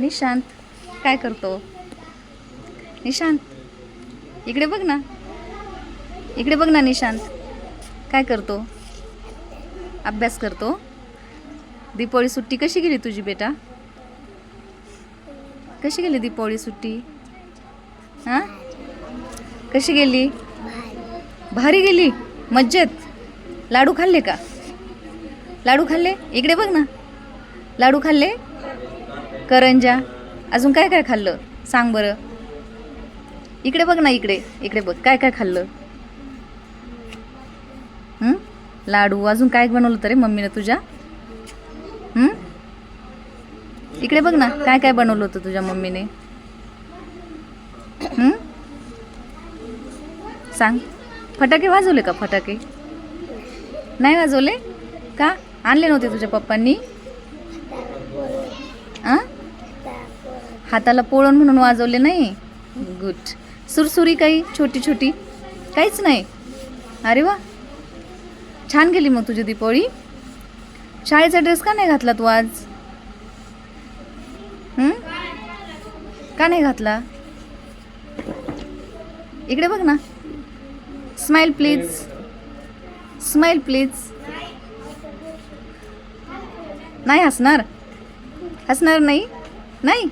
निशांत काय करतो? निशांत इकडे बघ ना. इकडे बघ ना निशांत. काय करतो? अभ्यास करतो? दीपावली सुट्टी कशी गेली तुझी बेटा? कशी गेली दीपावली सुट्टी? हां? कशी गेली? भारी गेली. मज्जेत. लाडू खाल्ले का? लाडू खाल्ले? इकडे बघ ना. लाडू खाल्ले? करंजा. अजून काय काय खाल्लं? सांग बरं. इकडे बघ ना इकडे. इकडे बघ. काय काय खाल्लं? लाडू. अजून काय बनवलं होतं रे मम्मीनं तुझ्या? इकडे बघ ना. काय काय बनवलं होतं तुझ्या मम्मीने? सांग. फटाके वाजवले का फटाके? नाही वाजवले? का? आणले नव्हते तुझ्या पप्पांनी? आ हाताला पोळण म्हणून वाजवले नाही? गुड सुरसुरी काही? छोटी छोटी? काहीच नाही. अरे वा. छान गेली मग तुझी दीपावळी. शाळेचा ड्रेस का नाही घातला तू आज? का नाही घातला? इकडे बघ ना. स्माईल प्लीज स्माईल प्लीज नाही हसणार. हसणार नाही? नाही?